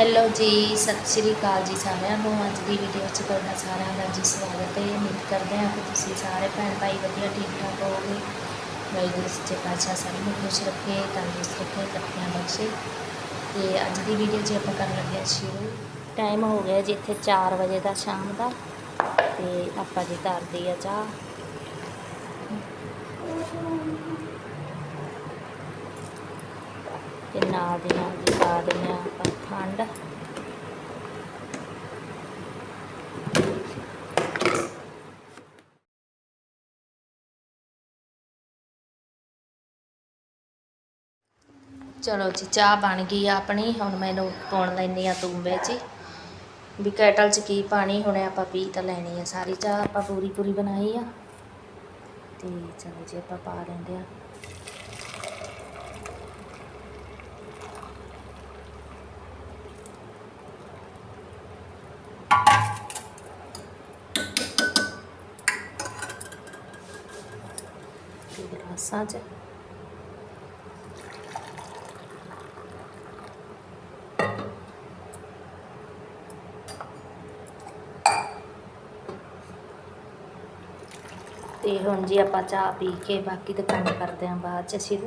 Hello ਜੀ, ਸਤਿ ਸ਼੍ਰੀ ਅਕਾਲ ਜੀ ਸਾਰਿਆਂ ਨੂੰ। ਅੱਜ ਦੀ ਵੀਡੀਓ 'ਚ ਤੁਹਾਡਾ ਸਾਰਿਆਂ ਦਾ ਜੀ ਸਵਾਗਤ ਹੈ। ਉਮੀਦ ਕਰਦੇ ਹਾਂ ਕਿ ਤੁਸੀਂ ਸਾਰੇ ਭੈਣ ਭਾਈ ਵਧੀਆ ਠੀਕ ਠਾਕ ਹੋਵੋਗੇ। ਵਾਹਿਗੁਰੂ ਸੱਚੇ ਪਾਤਸ਼ਾਹ ਸਾਰਿਆਂ ਨੂੰ ਖੁਸ਼ ਰੱਖੇ, ਤੰਦਰੁਸਤ ਰੱਖੇ ਤਰੱਕੀਆਂ ਬਖਸ਼ੇ। ਤੇ ਅੱਜ ਦੀ ਵੀਡੀਓ 'ਚ ਆਪਾਂ ਕਰਨ ਲੱਗੇ ਹਾਂ ਸ਼ੁਰੂ ਟਾਈਮ ਹੋ ਗਿਆ ਜੀ ਇੱਥੇ 4 ਵਜੇ ਦਾ ਸ਼ਾਮ ਦਾ। ਤੇ ਆਪਾਂ ਜੀ ਧਰਦੀ ਆ ਚਾਹ। ਤੇ ਨਾਲ ਦੀ ਨਾਲ ਜੀ ਪਾ ਦਿੰਦੇ ਹਾਂ ਆਪਾਂ ਖੰਡ ਚਲੋ ਜੀ, ਚਾਹ ਬਣ ਗਈ ਆ ਆਪਣੀ। ਹੁਣ ਮੈਨੂੰ ਪਾਉਣ ਲੈਂਦੀ ਆ ਤੂੰਬੇ 'ਚ ਹੀ। ਵੀ ਕੈਟਲ 'ਚ ਕੀ ਪਾਣੀ, ਹੁਣੇ ਆਪਾਂ ਪੀ ਤਾਂ ਲੈਣੀ ਆ ਸਾਰੀ ਚਾਹ। ਆਪਾਂ ਪੂਰੀ ਪੂਰੀ ਬਣਾਈ ਆ। ਤੇ ਚਲੋ ਜੀ, ਆਪਾਂ ਪਾ ਲੈਂਦੇ ਆ ਤੇ ਗਲਾਸਾਂ ਤੇ ਹੁਣ ਜੀ ਆਪਾਂ ਚਾਹ ਪੀ ਕੇ ਬਾਕੀ ਦਾ ਕੰਮ ਕਰਦੇ ਆਂ ਬਾਅਦ ਚ ਅਸੀਂ।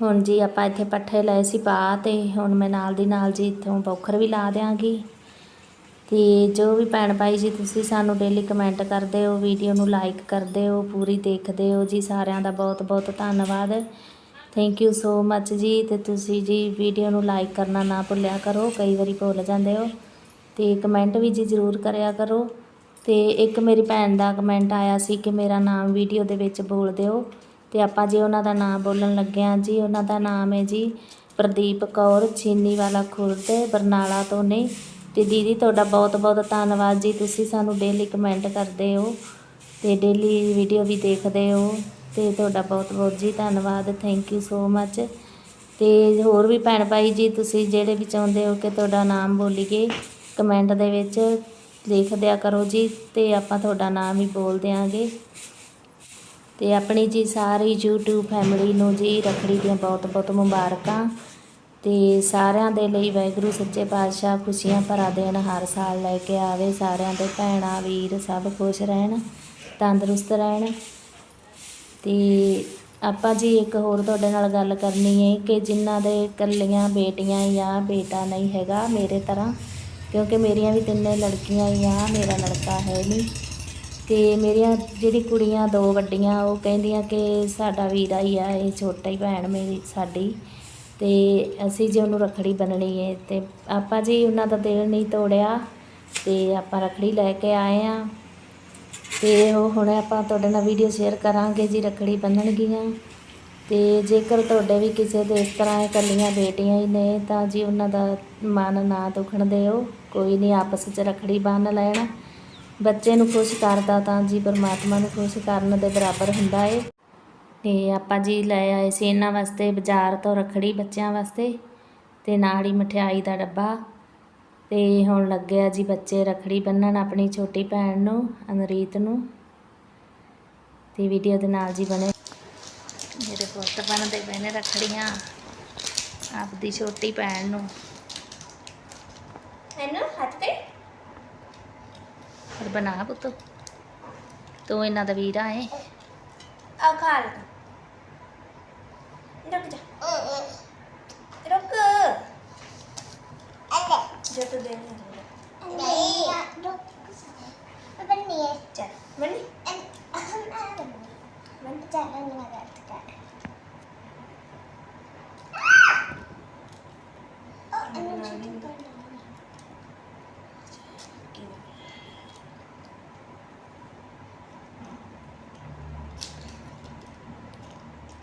ਹੁਣ ਜੀ ਆਪਾਂ ਇੱਥੇ ਪੱਠੇ ਲਏ ਸੀ ਪਾ ਤੇ, ਹੁਣ ਮੈਂ ਨਾਲ ਦੀ ਨਾਲ ਜੀ ਇੱਥੋਂ ਬੌਖਰ ਵੀ ਲਾ ਦਿਆਂਗੀ। ਤੇ ਜੋ ਵੀ ਭੈਣ ਭਾਈ ਜੀ ਤੁਸੀਂ ਸਾਨੂੰ ਡੇਲੀ ਕਮੈਂਟ ਕਰਦੇ ਹੋ ਵੀਡੀਓ ਨੂੰ ਲਾਈਕ ਕਰਦੇ ਹੋ, ਪੂਰੀ ਦੇਖਦੇ ਹੋ ਜੀ ਸਾਰਿਆਂ ਦਾ ਬਹੁਤ ਬਹੁਤ ਧੰਨਵਾਦ। ਥੈਂਕ ਯੂ ਸੋ ਮੱਚ ਜੀ, ਤੇ ਤੁਸੀਂ ਜੀ ਵੀਡੀਓ ਨੂੰ ਲਾਈਕ ਕਰਨਾ ਨਾ ਭੁੱਲਿਆ ਕਰੋ, ਕਈ ਵਾਰੀ ਭੁੱਲ ਜਾਂਦੇ ਹੋ। ਤੇ ਕਮੈਂਟ ਵੀ ਜੀ ਜ਼ਰੂਰ ਕਰਿਆ ਕਰੋ। ਤੇ ਇੱਕ ਮੇਰੀ ਭੈਣ ਦਾ ਕਮੈਂਟ ਆਇਆ ਸੀ ਕਿ ਮੇਰਾ ਨਾਮ ਵੀਡੀਓ ਦੇ ਵਿੱਚ ਬੋਲ ਦਿਓ। ਅਤੇ ਆਪਾਂ ਜੀ ਉਹਨਾਂ ਦਾ ਨਾਮ ਬੋਲਣ ਲੱਗੇ ਹਾਂ ਜੀ, ਉਹਨਾਂ ਦਾ ਨਾਮ ਹੈ ਜੀ ਪ੍ਰਦੀਪ ਕੌਰ ਚੀਨੀ ਵਾਲਾ ਖੁਰਦ, ਬਰਨਾਲਾ ਤੋਂ ਨੇ। ਅਤੇ ਦੀਦੀ, ਤੁਹਾਡਾ ਬਹੁਤ ਬਹੁਤ ਧੰਨਵਾਦ ਜੀ, ਤੁਸੀਂ ਸਾਨੂੰ ਡੇਲੀ ਕਮੈਂਟ ਕਰਦੇ ਹੋ ਅਤੇ ਡੇਲੀ ਵੀਡੀਓ ਵੀ ਦੇਖਦੇ ਹੋ ਅਤੇ ਤੁਹਾਡਾ ਬਹੁਤ ਬਹੁਤ ਜੀ ਧੰਨਵਾਦ ਥੈਂਕ ਯੂ ਸੋ ਮੱਚ ਅਤੇ ਹੋਰ ਵੀ ਭੈਣ ਭਾਈ ਜੀ, ਤੁਸੀਂ ਜਿਹੜੇ ਵੀ ਚਾਹੁੰਦੇ ਹੋ ਕਿ ਤੁਹਾਡਾ ਨਾਮ ਬੋਲੀਏ ਕਮੈਂਟ ਦੇ ਵਿੱਚ ਲਿਖ ਦਿਆ ਕਰੋ ਜੀ ਅਤੇ ਆਪਾਂ ਤੁਹਾਡਾ ਨਾਮ ਹੀ ਬੋਲ ਦਿਆਂਗੇ। ਤੇ ਆਪਣੀ ਜੀ ਸਾਰੀ YouTube ਫੈਮਿਲੀ ਨੂੰ ਜੀ ਰੱਖੜੀ ਦੀਆਂ ਬਹੁਤ ਬਹੁਤ ਮੁਬਾਰਕਾਂ ਤੇ ਸਾਰਿਆਂ ਦੇ ਲਈ ਵਾਹਿਗੁਰੂ ਸੱਚੇ ਪਾਤਸ਼ਾਹ ਖੁਸ਼ੀਆਂ ਭਰਾ ਦਿਨ ਹਰ ਸਾਲ ਲੈ ਕੇ ਆਵੇ, ਸਾਰਿਆਂ ਦੇ ਭੈਣਾਂ, ਵੀਰ ਸਭ ਖੁਸ਼ ਰਹਿਣ, ਤੰਦਰੁਸਤ ਰਹਿਣ। ਤੇ ਆਪਾਂ ਜੀ ਇੱਕ ਹੋਰ ਤੁਹਾਡੇ ਨਾਲ ਗੱਲ ਕਰਨੀ ਹੈ ਕਿ ਜਿਨ੍ਹਾਂ ਦੇ ਇਕੱਲੀਆਂ ਬੇਟੀਆਂ ਜਾਂ ਬੇਟਾ ਨਹੀਂ ਹੈਗਾ ਮੇਰੇ ਤਰ੍ਹਾਂ, ਕਿਉਂਕਿ ਮੇਰੀਆਂ ਵੀ ਤਿੰਨੇ ਲੜਕੀਆਂ ਹੀ ਆ, ਮੇਰਾ ਲੜਕਾ ਹੈ ਨਹੀਂ। ਤੇ ਮੇਰੀਆਂ ਜਿਹੜੀ ਕੁੜੀਆਂ ਦੋ ਵੱਡੀਆਂ, ਉਹ ਕਹਿੰਦੀਆਂ ਕਿ ਸਾਡਾ ਵੀਰਾ ਹੀ ਆ, ਇਹ ਛੋਟਾ ਹੀ ਭੈਣ ਮੇਰੀ, ਸਾਡੀ। ਤੇ ਅਸੀਂ ਜੀ ਉਹਨੂੰ ਰੱਖੜੀ ਬੰਨਣੀ ਹੈ ਤੇ ਆਪਾਂ ਜੀ ਉਹਨਾਂ ਦਾ ਦਿਲ ਨਹੀਂ ਤੋੜਿਆ, ਤੇ ਆਪਾਂ ਰੱਖੜੀ ਲੈ ਕੇ ਆਏ ਆ। ਤੇ ਉਹ ਹੁਣ ਆਪਾਂ ਤੁਹਾਡੇ ਨਾਲ ਵੀਡੀਓ ਸ਼ੇਅਰ ਕਰਾਂਗੇ ਜੀ, ਰੱਖੜੀ ਬੰਨਣਗੀਆਂ। ਤੇ ਜੇਕਰ ਤੁਹਾਡੇ ਵੀ ਕਿਸੇ ਦੇ ਇਸ ਤਰ੍ਹਾਂ ਇਕੱਲੀਆਂ ਬੇਟੀਆਂ ਹੀ ਨੇ, ਤਾਂ ਜੀ ਉਹਨਾਂ ਦਾ ਮਨ ਨਾ ਦੁਖਣ ਦਿਓ। ਕੋਈ ਨਹੀਂ, ਆਪਸ 'ਚ ਰੱਖੜੀ ਬੰਨ੍ਹ ਲੈਣ। ਬੱਚੇ ਨੂੰ ਖੁਸ਼ ਕਰਦਾ ਤਾਂ ਜੀ ਪਰਮਾਤਮਾ ਨੂੰ ਖੁਸ਼ ਕਰਨ ਦੇ ਬਰਾਬਰ ਹੁੰਦਾ ਏ। ਤੇ ਆਪਾਂ ਜੀ ਲੈ ਆਏ ਸੀ ਇਹਨਾਂ ਵਾਸਤੇ ਬਾਜ਼ਾਰ ਤੋਂ ਰੱਖੜੀ ਬੱਚਿਆਂ ਵਾਸਤੇ ਤੇ ਨਾਲ ਹੀ ਮਠਿਆਈ ਦਾ ਡੱਬਾ। ਤੇ ਹੁਣ ਲੱਗਿਆ ਜੀ ਬੱਚੇ ਰੱਖੜੀ ਬੰਨਣ ਆਪਣੀ ਛੋਟੀ ਭੈਣ ਨੂੰ, ਅਨਰੀਤ ਨੂੰ। ਤੇ ਵੀਡੀਓ ਦੇ ਨਾਲ ਜੀ ਬਣੇ। ਮੇਰੇ ਪੁੱਤ ਬਣਦੇ ਪਏ ਨੇ ਰੱਖੜੀਆਂ, ਆਪਦੀ ਛੋਟੀ ਭੈਣ ਨੂੰ। ਮੈਨੂੰ ਹੱਥ ਤੇ ਪਰ ਬਣਾ ਪੁੱਤ। ਤੂੰ ਇਹਨਾਂ ਦਾ ਵੀਰਾ ਏ ਆ ਖਾ ਲੈ ਰੁਕ ਜਾ ਰੁਕ ਜੋ ਤੂੰ ਦੇ ਨਹੀਂ ਚੱਲ ਮੰਨੀ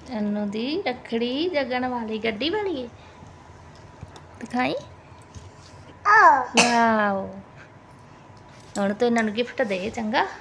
ਇਹਨੂੰ ਦੀ ਰੱਖੜੀ ਜਗਣ ਵਾਲੀ ਗੱਡੀ ਵਾਲੀ ਏ? ਦਿਖਾਈ? ਵਾਓ। ਹੁਣ ਤੂੰ ਇਹਨਾਂ ਨੂੰ ਗਿਫਟ ਦੇ ਚੰਗਾ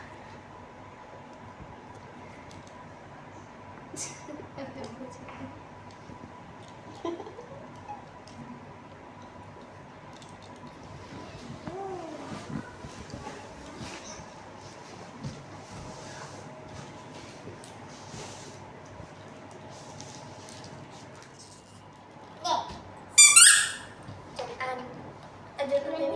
ਚੱਲ ਆਂ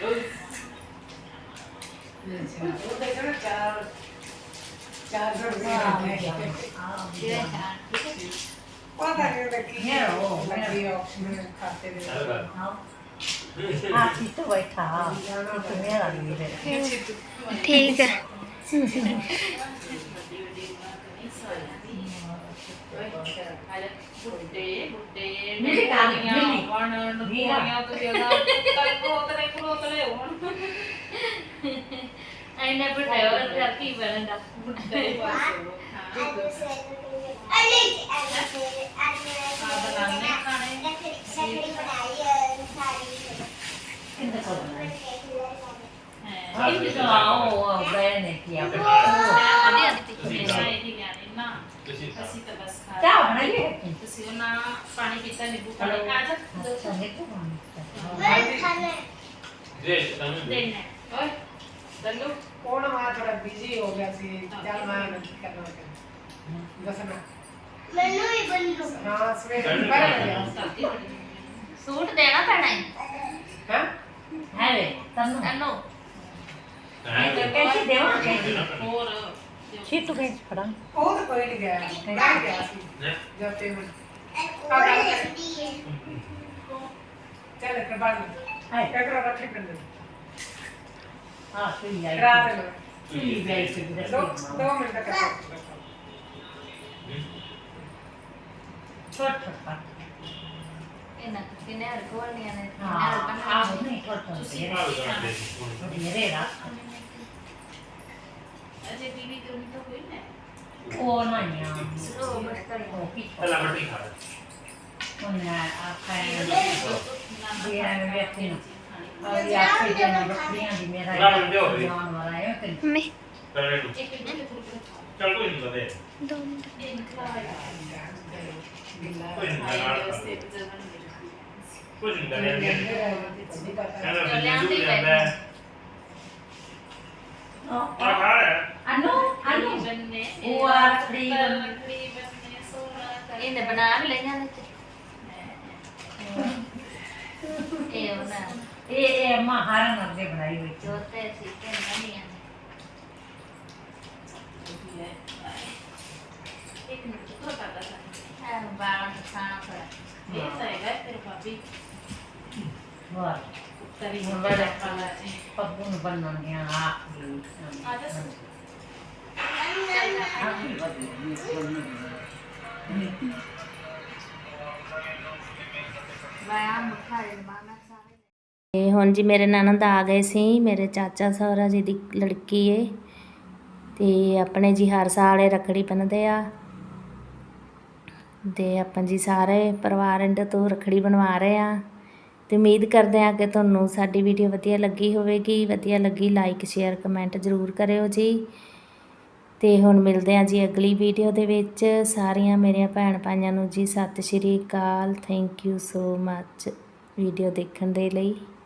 ਨੇ ਨਾਲ ਬੰਨੀ ਰੱਖੜੀ ਹੈ ਨਾ ਠੀਕ ਹੈ ਮਿਲੀ ਕਾਲੀਆਂ ਵਣ ਨਕੋੜੀਆਂ ਤੇ ਜ਼ਿਆਦਾ ਕੱਲ ਕੋਤਲੇ ਕੋਤਲੇ ਹੋਣ ਐਨੇ ਬਿਠਾਇਓ ਰਾਤੀ ਬਣਦਾ ਬੁੱਢੇ ਪਾਸੇ ਆਦੀ ਆਦੀ ਹਮੇਸ਼ਾ ਇਹ ਲਿਆਣੇ ਨਾ ਅਸੀਂ ਤਾਂ ਬਸ ਖਾ ਚਾਹ ਬਣਾਈਏ? ਤੁਸੀਂ ਉਹਨਾਂ ਪਾਣੀ ਪੀਤਾ ਨਿੰਬੂ ਪਾਣੀ ਆ ਜਾ। ਦੇਣਾ ਓਏ ਦੱਲੂ ਕੋਣ ਮਾ ਥੋੜਾ ਬਿਜ਼ੀ ਹੋ ਗਿਆ ਸੀ? ਚੱਲ ਮੈਂ ਕੀ ਕਰਨਾ ਦੱਸਣਾ ਮੈਨੂੰ ਹੀ ਬੰਦੂ। ਹਾਂ ਸਵੇਰੇ ਪਰ ਸਾਡੀ ਬੜੀ ਸੂਟ ਦੇਣਾ ਪੈਣਾ ਹੈ? ਹਾਂ? ਇਹਨੂੰ ਹੋਰ। ਉਹ ਤਾਂ ਕੋਈ ਨਹੀਂ ਗਿਆ ਮੈਂ ਗਿਆ ਸੀ। ਜਦ ਤੇ ਹੁਣ ਚੱਲ ਕਰ। ਬਾੜ ਹਾਂ। ਕਿਹੜਾ ਰੱਖੇ ਕੰਦੇ ਰਾਤ ਨੂੰ ਦੋ। ਦੋ ਮਿੰਟ ਤੱਕ ਇਹਨਾਂ ਕਿਨੇ ਹਰ ਕੋਲਨੀਆਂ ਨੇ? ਅਜੇ ਟੀਵੀ ਤੇ ਉਨੀ ਤਾਂ ਕੋਈ ਨਾ ਉਹ ਨਾ ਆ ਉਹ ਕੀ ਪਹਿਲਾਂ ਮੱਟੀ ਖਾ ਲੈ ਉਹਨੇ ਆਖਿਆ ਵੀ ਐਵੇਂ ਵੇਖੀ ਨਾ ਉਹ ਆਖੇ ਜੇ ਬੱਕਰੀਆਂ ਦੀ ਮੇਰਾ ਨਾ ਬੰਦੇ ਹੋ ਗਏ। ਜਾਨ ਵਾਲਾ ਹੈ ਤੇ ਮੈਂ ਪਹਿਲੇ ਨੂੰ ਚੱਲ ਕੋਈ ਨਹੀਂ ਬਦੇ ਦੋ ਮਿੰਟ ਕੋਈ ਨਹੀਂ ਨਾਲ ਕੁਝ ਨਹੀਂ ਕਰਿਆ ਕਹਿੰਦਾ ਲਿਆਂਦੀ ਵੀ ਜਾਂਦਾ ਹੈ ਆ ਖਾ ਲੈ ਅਨੂ ਅਨੂ ਬੰਨੇ ਉਹ ਆਖਰੀ ਲੱਕੜੀ ਬੰਨੇ ਸੋਨਾ ਕਰ ਇਹਨੇ ਬਣਾ ਵੀ ਲਈਆਂ ਨੇ ਇਹ ਉਹਨਾਂ ਇਹ ਇਹ ਮਹਾਰਨ ਅੱਗੇ ਬਣਾਈ ਹੋਈ ਸੀ। ਜੋਤੇ ਸੀ ਕਿ ਨਹੀਂ ਆ ਇੱਕ ਮਿੰਟ ਤੋਂ ਕਰਦਾ ਸਾਂ ਹੈ ਤੇ ਖਾਣਾ ਫਿਰ ਇਹ ਤਾਂ ਹੈਗਾ ਤੇਰੇ ਭਾਬੀ। ਵਾਹ ਹੁਣ ਜੀ। ਮੇਰੇ ਨਨਦ ਆ ਗਏ ਸੀ ਮੇਰੇ ਚਾਚਾ ਸਹੁਰਾ ਜੀ ਦੀ ਲੜਕੀ ਏ। ਤੇ ਆਪਣੇ ਜੀ ਹਰ ਸਾਲ ਇਹ ਰੱਖੜੀ ਬੰਨਦੇ ਆ। ਤੇ ਆਪਾਂ ਜੀ ਸਾਰੇ ਪਰਿਵਾਰ ਇੰਡ ਤੋਂ ਰੱਖੜੀ ਬਣਵਾ ਰਹੇ ਆ। ਤੇ ਉਮੀਦ ਕਰਦੇ ਹਾਂ ਕਿ ਤੁਹਾਨੂੰ ਸਾਡੀ ਵੀਡੀਓ ਵਧੀਆ ਲੱਗੀ ਹੋਵੇਗੀ, ਵਧੀਆ ਲੱਗੀ ਲਾਈਕ ਸ਼ੇਅਰ ਕਮੈਂਟ ਜ਼ਰੂਰ ਕਰਿਓ ਜੀ। ਤੇ ਹੁਣ ਮਿਲਦੇ ਹਾਂ ਜੀ ਅਗਲੀ ਵੀਡੀਓ ਦੇ ਵਿੱਚ। ਸਾਰੀਆਂ ਮੇਰੀਆਂ ਭੈਣ ਭਾਈਆਂ ਨੂੰ ਜੀ ਸਤਿ ਸ਼੍ਰੀ ਅਕਾਲ। Thank you so much video ਦੇਖਣ ਦੇ ਲਈ।